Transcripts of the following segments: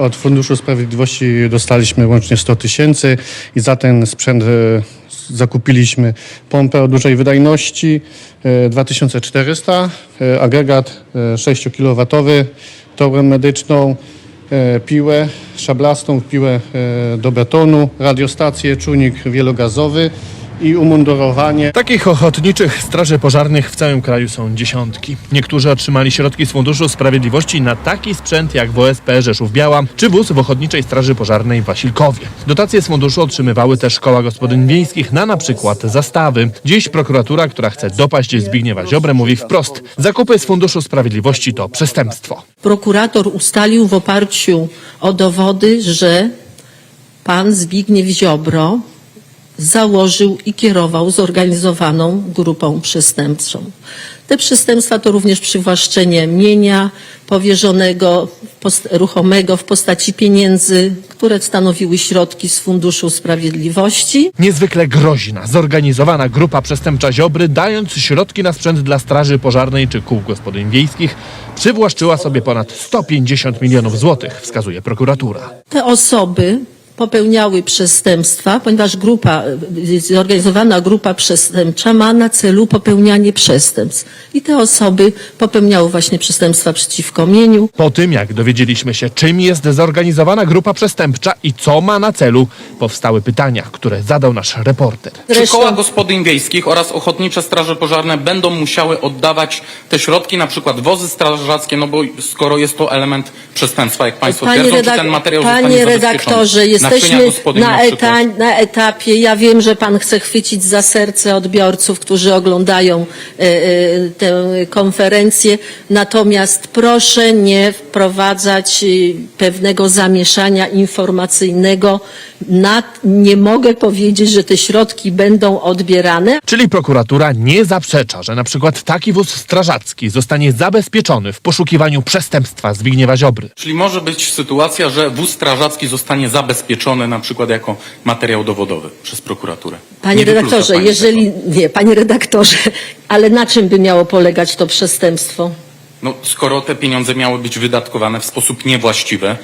od Funduszu Sprawiedliwości dostaliśmy łącznie 100 tysięcy i za ten sprzęt e, zakupiliśmy pompę o dużej wydajności e, 2400, e, agregat e, 6 kW, torbę medyczną, piłę szablastą, piłę do betonu, radiostację, czujnik wielogazowy i umundurowanie. Takich ochotniczych straży pożarnych w całym kraju są dziesiątki. Niektórzy otrzymali środki z Funduszu Sprawiedliwości na taki sprzęt jak w OSP Rzeszów Biała czy wóz w Ochotniczej Straży Pożarnej w Wasilkowie. Dotacje z funduszu otrzymywały też koła gospodyń wiejskich na na przykład zastawy. Dziś prokuratura, która chce dopaść Zbigniewa Ziobrę mówi wprost. Zakupy z Funduszu Sprawiedliwości to przestępstwo. Prokurator ustalił w oparciu o dowody, że pan Zbigniew Ziobro założył i kierował zorganizowaną grupą przestępczą. Te przestępstwa to również przywłaszczenie mienia powierzonego, ruchomego w postaci pieniędzy, które stanowiły środki z Funduszu Sprawiedliwości. Niezwykle groźna, zorganizowana grupa przestępcza Ziobry, dając środki na sprzęt dla Straży Pożarnej czy kół gospodyń wiejskich, przywłaszczyła sobie ponad 150 milionów złotych, wskazuje prokuratura. Te osoby popełniały przestępstwa, ponieważ grupa, zorganizowana grupa przestępcza ma na celu popełnianie przestępstw. I te osoby popełniały właśnie przestępstwa przeciwko mieniu. Po tym, jak dowiedzieliśmy się, czym jest zorganizowana grupa przestępcza i co ma na celu, powstały pytania, które zadał nasz reporter. Czy koła gospodyń wiejskich oraz ochotnicze straże pożarne będą musiały oddawać te środki, na przykład wozy strażackie, no bo skoro jest to element przestępstwa, jak Państwo Panie, twierdzą, czy ten materiał panie zostanie redaktorze, zabezpieczony? Jesteśmy na, eta, na etapie, ja wiem, że pan chce chwycić za serce odbiorców, którzy oglądają e, e, tę konferencję, natomiast proszę nie wprowadzać e, pewnego zamieszania informacyjnego. Na, nie mogę powiedzieć, że te środki będą odbierane, Czyli prokuratura nie zaprzecza, że na przykład taki wóz strażacki zostanie zabezpieczony w poszukiwaniu przestępstwa Zbigniewa Ziobry. Czyli może być sytuacja, że wóz strażacki zostanie zabezpieczony na przykład jako materiał dowodowy przez prokuraturę. Panie Nie redaktorze, pani jeżeli, tego. nie, panie redaktorze, ale na czym by miało polegać to przestępstwo? No, skoro te pieniądze miały być wydatkowane w sposób niewłaściwy,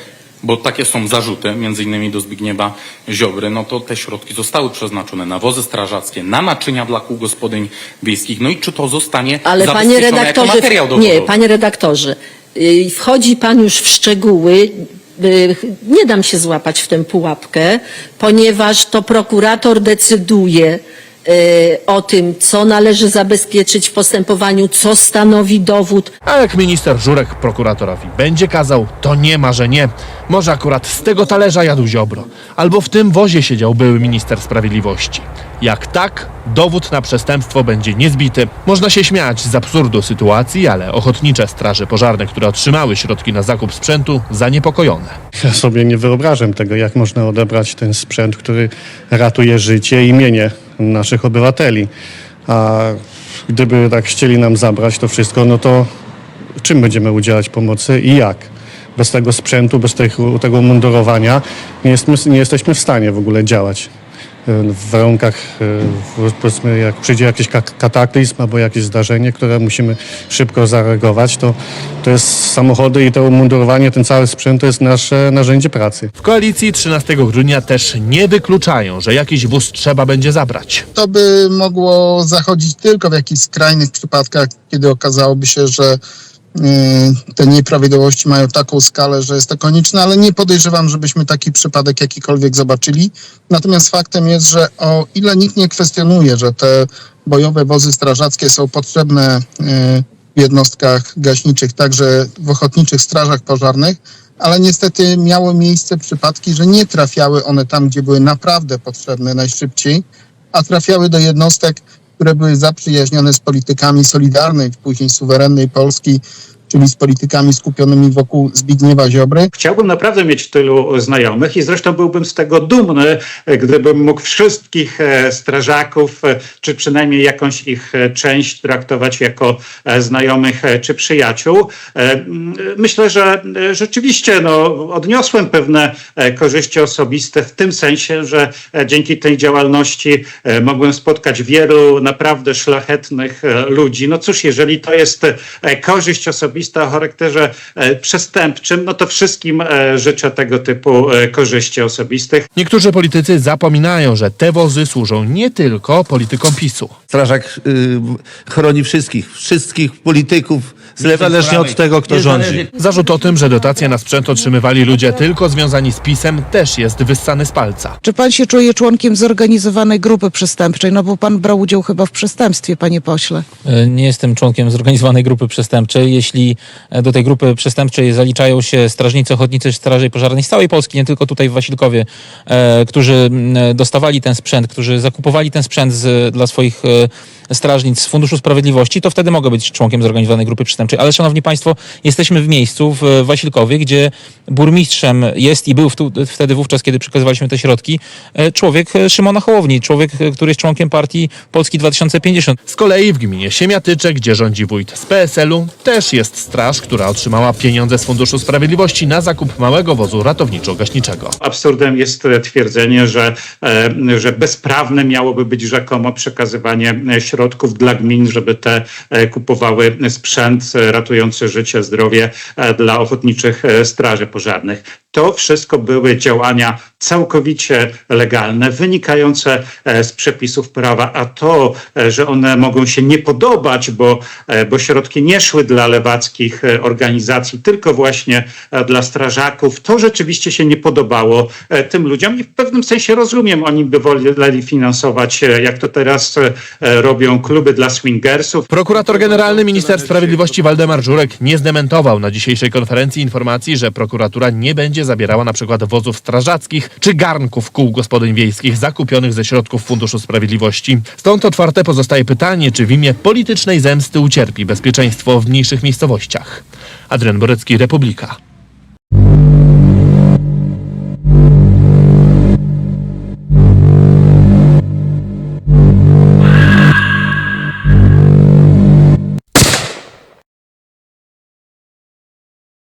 bo takie są zarzuty, między innymi do Zbigniewa Ziobry, no to te środki zostały przeznaczone na wozy strażackie, na naczynia dla kół gospodyń wiejskich. No i czy to zostanie Ale panie zabezpieczone redaktorze, jako materiał dowodowy? nie, panie redaktorze, y, wchodzi pan już w szczegóły. Y, Nie dam się złapać w tę pułapkę, ponieważ to prokurator decyduje o tym, co należy zabezpieczyć w postępowaniu, co stanowi dowód. A jak minister Żurek prokuratorowi będzie kazał, to nie ma, że nie. Może akurat z tego talerza jadł Ziobro. Albo w tym wozie siedział były minister sprawiedliwości. Jak tak, dowód na przestępstwo będzie niezbity. Można się śmiać z absurdu sytuacji, ale ochotnicze straże pożarne, które otrzymały środki na zakup sprzętu, zaniepokojone. Ja sobie nie wyobrażam tego, jak można odebrać ten sprzęt, który ratuje życie i mienie naszych obywateli. A gdyby tak chcieli nam zabrać to wszystko, no to czym będziemy udzielać pomocy i jak? Bez tego sprzętu, bez tego, tego mundurowania nie, jesteśmy, nie jesteśmy w stanie w ogóle działać. W warunkach, e, powiedzmy, jak przyjdzie jakiś ka- kataklizm albo jakieś zdarzenie, które musimy szybko zareagować, to, to jest samochody i to umundurowanie, ten cały sprzęt to jest nasze narzędzie pracy. W koalicji 13 grudnia też nie wykluczają, że jakiś wóz trzeba będzie zabrać. to by mogło zachodzić tylko w jakichś skrajnych przypadkach, kiedy okazałoby się, że te nieprawidłowości mają taką skalę, że jest to konieczne, ale nie podejrzewam, żebyśmy taki przypadek jakikolwiek zobaczyli. Natomiast faktem jest, że o ile nikt nie kwestionuje, że te bojowe wozy strażackie są potrzebne y, w jednostkach gaśniczych, także w ochotniczych strażach pożarnych, ale niestety miały miejsce przypadki, że nie trafiały one tam, gdzie były naprawdę potrzebne najszybciej, a trafiały do jednostek, które były zaprzyjaźnione z politykami Solidarnej, później suwerennej Polski, czyli z politykami skupionymi wokół Zbigniewa Ziobry. Chciałbym naprawdę mieć tylu znajomych i zresztą byłbym z tego dumny, e, gdybym mógł wszystkich e, strażaków, e, czy przynajmniej jakąś ich część traktować jako znajomych czy przyjaciół. Myślę, że rzeczywiście no, odniosłem pewne korzyści osobiste w tym sensie, że dzięki tej działalności mogłem spotkać wielu naprawdę szlachetnych ludzi. No cóż, jeżeli to jest korzyść osobista, osobiste o charakterze e, przestępczym, no to wszystkim e, życzę tego typu e, korzyści osobistych. Niektórzy politycy zapominają, że te wozy służą nie tylko politykom PiSu. Strażak y, chroni wszystkich, wszystkich polityków Niezależnie od tego, kto rządzi. Zarzut o tym, że dotacje na sprzęt otrzymywali ludzie tylko związani z PiSem też jest wyssany z palca. Czy pan się czuje członkiem zorganizowanej grupy przestępczej? No bo pan brał udział chyba w przestępstwie, panie pośle. Nie jestem członkiem zorganizowanej grupy przestępczej. Jeśli e, do tej grupy przestępczej zaliczają się strażnicy ochotnicy Straży Pożarnej z całej Polski, nie tylko tutaj w Wasilkowie, e, którzy e, dostawali ten sprzęt, którzy zakupowali ten sprzęt z, dla swoich strażnic z Funduszu Sprawiedliwości, to wtedy mogę być członkiem zorganizowanej grupy przestępczej. Ale szanowni państwo, jesteśmy w miejscu w Wasilkowie, gdzie burmistrzem jest i był wtedy wówczas, kiedy przekazywaliśmy te środki, człowiek Szymona Hołowni, człowiek, który jest członkiem partii Polski 2050. Z kolei w gminie Siemiatycze, gdzie rządzi wójt z PSL-u, też jest straż, która otrzymała pieniądze z Funduszu Sprawiedliwości na zakup małego wozu ratowniczo-gaśniczego. Absurdem jest twierdzenie, że, e, że bezprawne miałoby być rzekomo przekazywanie e, środków dla gmin, żeby te e, kupowały sprzęt ratujący życie, zdrowie dla ochotniczych straży pożarnych. To wszystko były działania całkowicie legalne, wynikające e, z przepisów prawa, a to, e, że one mogą się nie podobać, bo, e, bo środki nie szły dla lewackich organizacji, tylko właśnie dla strażaków, to rzeczywiście się nie podobało tym ludziom. I w pewnym sensie rozumiem, oni by woleli finansować, jak to teraz robią kluby dla swingersów, Prokurator Generalny Minister Sprawiedliwości Waldemar Żurek nie zdementował na dzisiejszej konferencji informacji, że prokuratura nie będzie zabierała na przykład wozów strażackich czy garnków kół gospodyń wiejskich zakupionych ze środków Funduszu Sprawiedliwości. Stąd otwarte pozostaje pytanie, czy w imię politycznej zemsty ucierpi bezpieczeństwo w mniejszych miejscowościach. Adrian Borecki, Republika.